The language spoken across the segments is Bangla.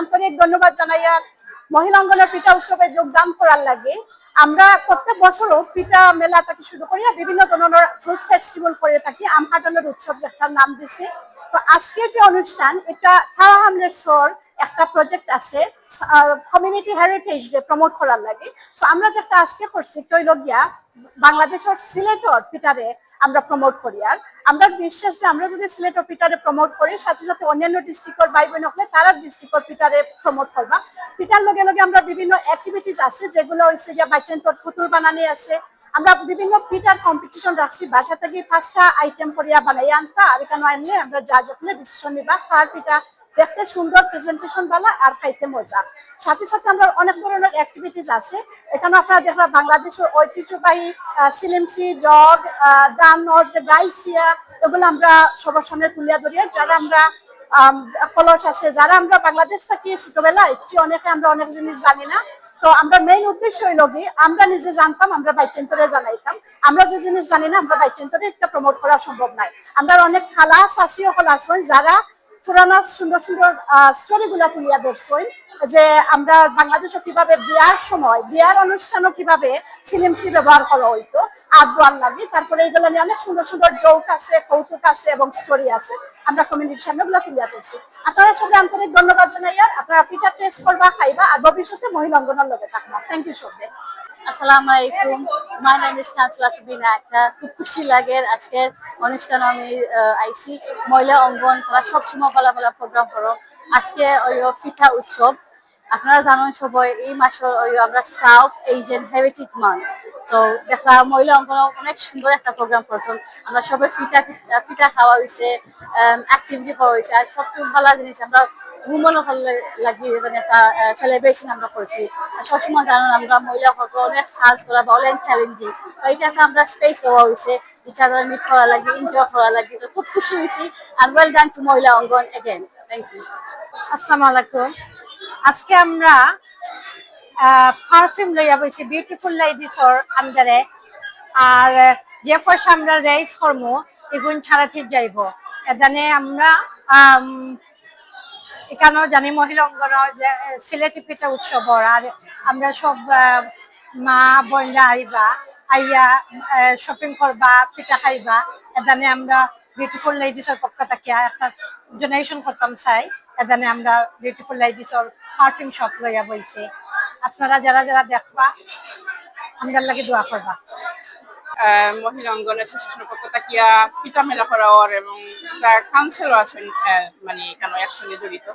আন্তরিক ধন্যবাদ জানাই, আর মহিলা অঙ্গনের পিঠা উৎসবে যোগদান করার লাগে। আমরা প্রত্যেক বছরও পিঠা মেলা থেকে শুরু করি বিভিন্ন ধরনের ফ্রুট ফেস্টিভ্যাল করে থাকি। আম কাটানোর উৎসব একটা নাম দিছি। তো আজকের যে অনুষ্ঠান, এটা খাওয়া হামলের সর একটা প্রজেক্ট আছে কমিউনিটি হেরিটেজ ডে প্রমোট করার লাগে। তো আমরা যেটা আজকে করছি তৈল গিয়া বাংলাদেশের সিলেটর পিটারে আমরা প্রমোট করি। আর আমরা বিশ্বাস যে আমরা যদি সিলেটর পিটারে প্রমোট করি, সাথে সাথে অন্যান্য ডিস্ট্রিক্টর ভাই বোন হলে তারা ডিস্ট্রিক্টর পিটারে প্রমোট করবা। পিটার লগে লগে আমরা বিভিন্ন অ্যাক্টিভিটিস আছে, যেগুলো হচ্ছে গিয়া বাইচেন তোর পুতুল বানানি আছে। আমরা বিভিন্ন পিটার কম্পিটিশন রাখছি। বাসা থেকে পাঁচটা আইটেম করিয়া বানাই আনতা আর এখানে আনলে আমরা যা যখন ডিসিশন নিবা। কার পিঠা দেখতে সুন্দর প্রেজেন্টেশন বালা আর খাইতে মজা। সাথে সাথে আমরা অনেক ধরনের অ্যাক্টিভিটিস আছে। এখানে আপনারা দেখবা বাংলাদেশের ঐতিহ্যবাহী সিলিমসি জগ দানোর যে গাইসিয়া এগুলো আমরা সবার সামনে তুলিয়া ধরিয়া যারা আমরা কলস আছে, যারা আমরা বাংলাদেশ থাকি ছোটবেলায় অনেকে আমরা অনেক জিনিস জানি না। তো আমরা মেইন উদ্দেশ্য হইল কি, আমরা নিজে জানতাম, আমরা বাইচেন্তরে জানাইতাম। আমরা যে জিনিস জানি না, আমরা বাইচেন্তরে এটা প্রমোট করা সম্ভব নাই। আমরা অনেক খালা চাষি সকল আছেন যারা পুরানা সুন্দর সুন্দর স্টোরি গুলা তুলিয়া ধরছেন যে আমরা বাংলাদেশে কীভাবে বিয়ার সময়, বিয়ার অনুষ্ঠানও কীভাবে সিলিমসি ব্যবহার করা হইতো আদোয়ার লাগে তারপরে এইগুলো নিয়ে অনেক সুন্দর সুন্দর জোক আছে, কৌতুক আছে এবং স্টোরি আছে, আমরা কমিউনিটির সামনে গুলা তুলিয়া ধরছি। আপনারা সবাই আন্তরিক ধন্যবাদ জানাই আর আপনারা পিঠা টেস্ট করবা, খাইবা, আর ভবিষ্যতে মহিলা অঙ্গনের লগে থাকবা। থ্যাংক ইউ সবাই আসসালামু আলাইকুম। My name is councillor Sabina একটা খুব খুশি লাগে আজকের অনুষ্ঠান আমি আইসি মহিলা অঙ্গন তারা সবসময় বলা বলা প্রোগ্রাম করো। আজকে ওই পিঠা উৎসব। আপনারা জানেন সবাই, এই মাসে আমরা সাউথ এশিয়ান হেরিটেজ মান্থ তো দেখা মহিলা অঙ্গন অনেক সুন্দর একটা প্রোগ্রাম করছেন। আমরা সবাই পিঠা পিঠা খাওয়া হয়েছে অ্যাক্টিভিটি করা হয়েছে। আর সবচেয়ে ভালো জিনিস, আমরা উমন লাগিয়ে যেন একটা সেলিব্রেশন আমরা করছি। সবসময় জানেন, আমরা মহিলা হক অনেক কাজ করা, বা অনেক চ্যালেঞ্জিং তো এটাকে আমরা স্পেস দেওয়া হয়েছে। ইচ্ছাদের মিট করা লাগে এনজয় করা লাগে তো খুব খুশি হয়েছি। আর ওয়েল ডান টু মহিলা অঙ্গন এগেন থ্যাংক ইউ আসসালামু আলাইকুম। আজকে আমরা পারফিউম লইয়া বইছি বিউটিফুল লেডিসর আন্ডারে আর যে পয়সা আমরা রেস করব এগুন ছাড়াতে যাইব। এখানে আমরা আম, এখানেও জানি মহিলা অঙ্গন সিলেটি পিঠা উৎসব আর আমরা সব মা বোনরা আইবা। আইয়া শপিং করবা, পিঠা খাইবা এখানে আমরা বিউটিফুল লেডিসের পক্ষ থেকে একটা ডোনেশন করতাম চাই। এখানে আমরা বিউটিফুল লেডিসের পারফিউম শপ লইয়া বইছে। আপনারা যারা যারা দেখবা আমাদের লাগে দোয়া করবা। মহিলা অঙ্গন অ্যাসোসিয়েশনের পক্ষ থাকিয়া পিঠা মেলা করাওয়ার এবং কাউন্সিলও আছেন মানে এখানে একসঙ্গে জড়িত।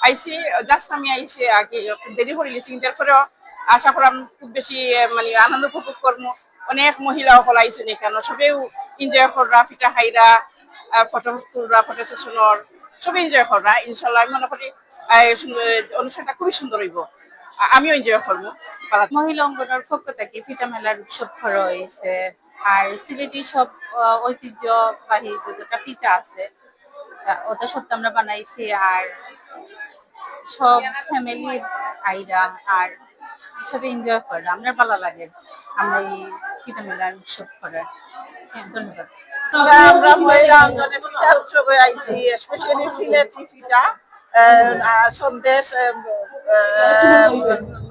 আইসি জাস্ট আমি আইসি আগে দেরি করে গেছি কিন্তু এরপরেও আশা করাম খুব বেশি মানে আনন্দ উপভোগ করব অনেক মহিলা আইসেন এখানে সবেও এনজয় কররা, ফিটা খাইরা ফটো তুলরা ফটো সেশনের সবে এনজয় কররা। ইনশাল্লাহ আমি মনে করি অনুষ্ঠানটা খুবই সুন্দর হইব। আমিও এনজয় করব মহিলা অঙ্গনের পক্ষ থেকে পিঠা মেলার উৎসব করা হয়েছে। আর সিলেটি সব ঐতিহ্যবাহী যে দুটা পিঠা আছে ওটা সব আমরা বানাইছি। আর সব ফ্যামিলি আইরা আর সব এনজয় করে আমরা ভালো লাগে। আমরা এই পিঠা মেলার উৎসব করার। হ্যাঁ, ধন্যবাদ। আমরা মহিলা পিঠা উৎসবে আইছি স্পেশালি সিলেটি পিঠা। আহ, সন্দেশ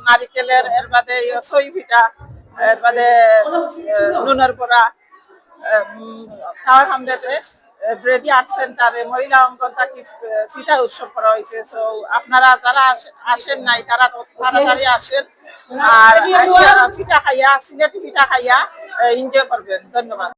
নারিকেলের এর বাদে সই পিঠা এর বাদে টাওয়ার ব্রেডি আর্ট সেন্টারে মহিলা অঙ্গন থাকি পিঠা উৎসব করা হয়েছে সো আপনারা যারা আসেন নাই তারা তাড়াতাড়ি আসেন। আর পিঠা খাইয়া সিলেট পিঠা খাইয়া এনজয় করবেন। ধন্যবাদ।